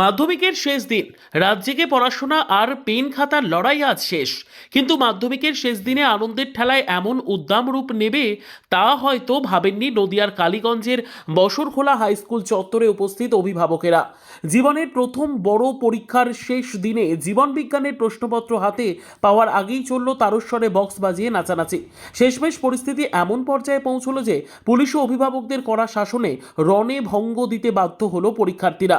মাধ্যমিকের শেষ দিন। রাজ্যকে পড়াশোনা আর পেন খাতার লড়াই আজ শেষ। কিন্তু মাধ্যমিকের শেষ দিনে আনন্দের ঠেলায় এমন উদ্দাম রূপ নেবে, তা হয়তো ভাবেননি নদিয়ার কালীগঞ্জের বসরখোলা হাই স্কুল চত্বরে উপস্থিত অভিভাবকেরা। জীবনের প্রথম বড় পরীক্ষার শেষ দিনে জীবন বিজ্ঞানের প্রশ্নপত্র হাতে পাওয়ার আগেই চলল তারস্বরে বক্স বাজিয়ে নাচানাচি। শেষমেশ পরিস্থিতি এমন পর্যায়ে পৌঁছলো যে পুলিশ ও অভিভাবকদের করা শাসনে রণে ভঙ্গ দিতে বাধ্য হলো পরীক্ষার্থীরা।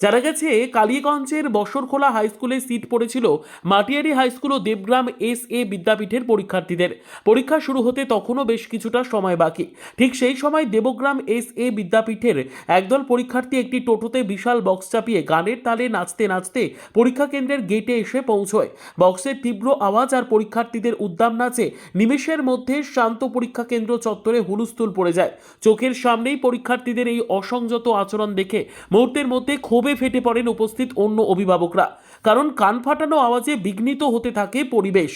জানা গেছে, কালীগঞ্জের বসরখোলা হাই স্কুলে সিট পড়েছিল মাটিয়ারি হাই স্কুল ও দেবগ্রাম এস এ বিদ্যাপীঠের পরীক্ষার্থীদের। পরীক্ষা শুরু হতে তখনও বেশ কিছুটা সময় বাকি। ঠিক সেই সময় দেবগ্রাম এস এ বিদ্যাপীঠের একদল পরীক্ষার্থী একটি টোটোতে বিশাল বক্স চাপিয়ে গানের তালে নাচতে নাচতে পরীক্ষা কেন্দ্রের গেটে এসে পৌঁছয়। বক্সের তীব্র আওয়াজ আর পরীক্ষার্থীদের উদ্দাম নাচে নিমেষের মধ্যে শান্ত পরীক্ষা কেন্দ্র চত্বরে হুলুস্থুল পড়ে যায়। চোখের সামনেই পরীক্ষার্থীদের এই অসংযত আচরণ দেখে মুহূর্তের মধ্যে ক্ষোভে ফেটে পড়েন উপস্থিত অন্য অভিভাবকরা, কারণ কান ফাটানো আওয়াজে বিঘ্নিত হতে থাকে পরিবেশ।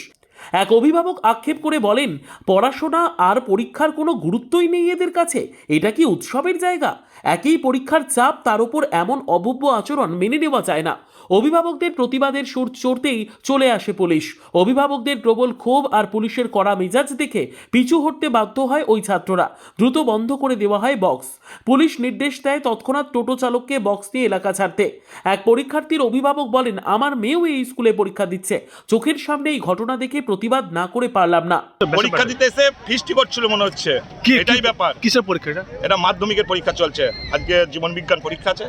এক অভিভাবক আক্ষেপ করে বলেন, পড়াশোনা আর পরীক্ষার কোনো গুরুত্বই নেই এদের কাছে, এটা কি উৎসবের জায়গা? একই পরীক্ষার চাপ তার উপর এমন অভব্য আচরণ মেনে নেওয়া যায় না। অভিভাবকদের প্রতিবাদের সুর চড়তেই চলে আসে পুলিশ। অভিভাবকদের প্রবল ক্ষোভ আর পুলিশের কড়া মেজাজ দেখে পিছু হটতে বাধ্য হয় ওই ছাত্ররা। দ্রুত বন্ধ করে দেওয়া হয় বক্স। পুলিশ নির্দেশ দেয় তৎক্ষণাৎ টোটো চালককে বক্স নিয়ে এলাকা ছাড়তে। এক পরীক্ষার্থীর অভিভাবক বলেন আমার মেয়েও এই স্কুলে পরীক্ষা দিচ্ছে। চোখের সামনে এই ঘটনা দেখে প্রতিবাদ না করে পারলাম না। পরীক্ষা দিতে এসে ফিস্টি করছিল মনে হচ্ছে। কি এটাই ব্যাপার। কিসের পরীক্ষা এটা? এটা মাধ্যমিকের পরীক্ষা চলছে। আজকে জীবন বিজ্ঞান পরীক্ষা আছে।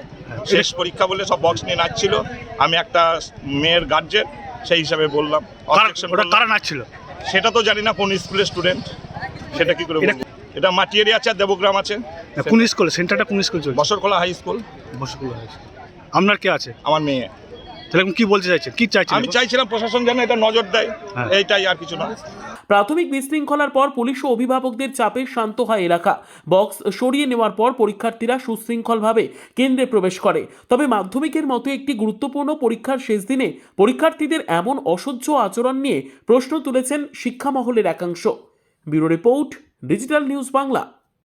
শেষ পরীক্ষা বলে সব বক্স নিয়ে নাচছিল। আমি একটা মেয়ের গার্জেন সেই হিসাবে বললাম কারা- নাচছিল? সেটা তো জানি না কোন স্কুলের স্টুডেন্ট সেটা কি করে এটা- মাটিয়ারি আছে আর দেবগ্রাম আছে। কোন স্কুল সেন্টারটা কোন স্কুল চলছে? বসরকলা হাই স্কুল বসকুল আপনার কে আছে? আমার মেয়ে। তাহলে কি বলতে চাইছেন? কি চাইছেন আমি চাইছিলাম প্রশাসন যেন এটা নজর দেয় হ্যাঁ। এইটাই আর কিছু না। প্রাথমিক বিশৃঙ্খলার পর পুলিশ ও অভিভাবকদের চাপে শান্ত হয় এলাকা। বক্স সরিয়ে নেওয়ার পর পরীক্ষার্থীরা সুশৃঙ্খলভাবে কেন্দ্রে প্রবেশ করে। তবে মাধ্যমিকের মতো একটি গুরুত্বপূর্ণ পরীক্ষার শেষ দিনে পরীক্ষার্থীদের এমন অসহ্য আচরণ নিয়ে প্রশ্ন তুলেছেন শিক্ষামহলের একাংশ। Bureau report digital news Bangla.